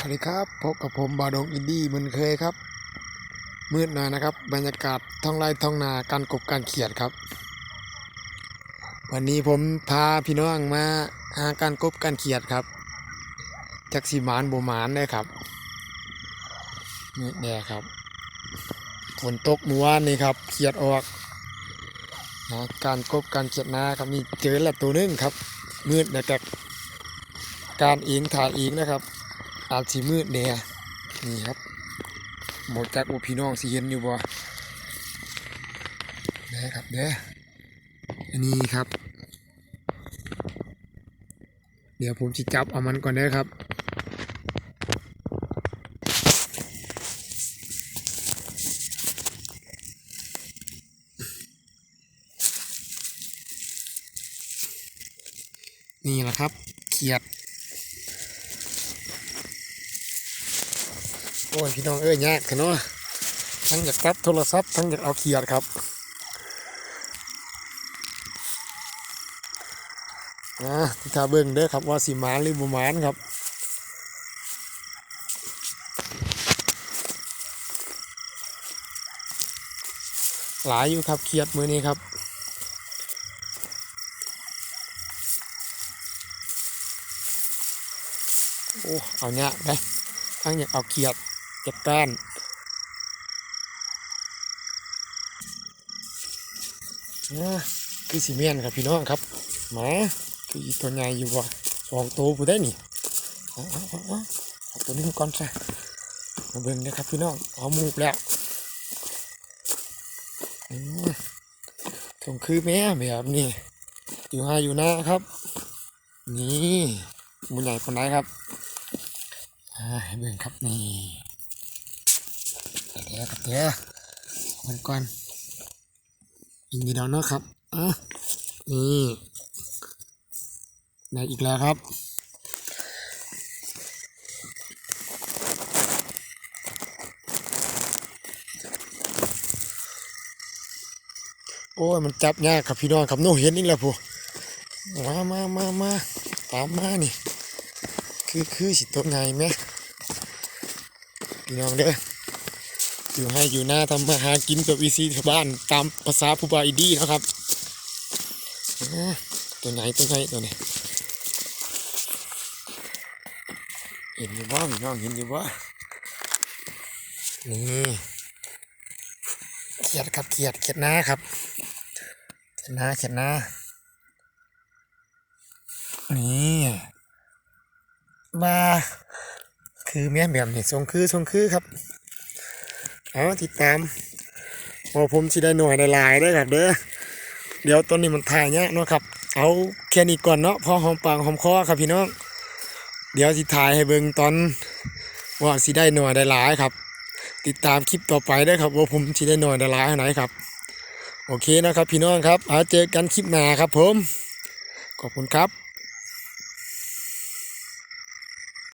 สวัสดีครับพบกับผมบาดงอินดี้เหมือนเคยครับ มืดหน่อยนะครับ บรรยากาศท้องไร่ท้องนาการกบการเขียดครับ วันนี้ผมพาพี่น้องมาหาการกบการเขียดครับจักสีหมานโบหมานเลยครับมืดแน่ครับฝนตกเมื่อวานนี้ครับเขียดออกนะการกบการเขียดนาครับนี่เจอแล้วตัวนึงครับ มืดนะกับการเองถ่ายเองนะครับ อาจสีมืดแน่นี่ครับหมดจากโอพี่น้องสิเห็นอยู่บ่เด้ครับเด้ออันนี้ครับ เดี๋ยวผมจะจับเอามันก่อนเด้ครับนี่แหละครับ เขียด โอ้ยพี่น้องเอ้ยยากเนาะทั้งอยากตับโทรศัพท์ทั้งอยากเอาเขียดครับอ่าที่ทาเบิ่งเด้อครับว่าสิหมานหรือบ่หมานครับหลายอยู่ครับเขียดมือนี้ครับโอ้เอาเนี่ยไปทั้งอยากเอาเขียด จัดการอ่าคือสีเมียนครับพี่น้องครับหมาคืออีตัวใหญ่อยู่ว่ะสองตัวผู้ได้นี่เอาเอาเอาเอาตัวนี้ก่อนซะมาเบิ่งนะครับพี่น้องเอามูกแล้วอืมทงคือแม่แบบนี้อยู่ห้าอยู่หน้าครับ นี่มูใหญ่คนไหนครับเบิ่งครับนี่ เดี๋ยวครับเดี๋ยวมันก่อนอีกนิดเดียวเนาะครับอะนี่ได้อีกแล้วครับโอ้ยมันจับยากครับพี่น้องครับโน่เห็นนี่แหละพูมามามามาตามมานี่ คือคือสิตัวไงไหมพี่น้องเด้อ อยู่ให้อยู่หน้าทำมาหากินกับวีซีชาวบ้านตามภาษาผู้บาอีดีนะครับตัวไหนตัวไหนตัวไหนเห็นอยู่บ่พี่น้องเห็นอยู่บ่นี่เขียดครับเขียดเขียดหน้าครับเขียดหน้าเขียดหน้านี่มาคือแม่แบบนี้ทรงคือทรงคือครับ เอาติดตามพอผมสิได้หน่วยได้ลายได้ครับเด้อเดี๋ยวตอนนี้มันถ่ายเนี้ยากเนะครับ เอาแค่นี้ก่อนเนาะพอหอมปากหอมคอครับพี่น้อง เดี๋ยวสิถ่ายให้เบิ่งตอนว่าสิได้หน่วยได้ลายครับ ติดตามคลิปต่อไปได้ครับ ว่าผมสิได้หน่วยได้ลายเท่ไหนครับ โอเคนะครับพี่น้องครับเอาเจอกันคลิปหน้าครับผม ขอบคุณครับ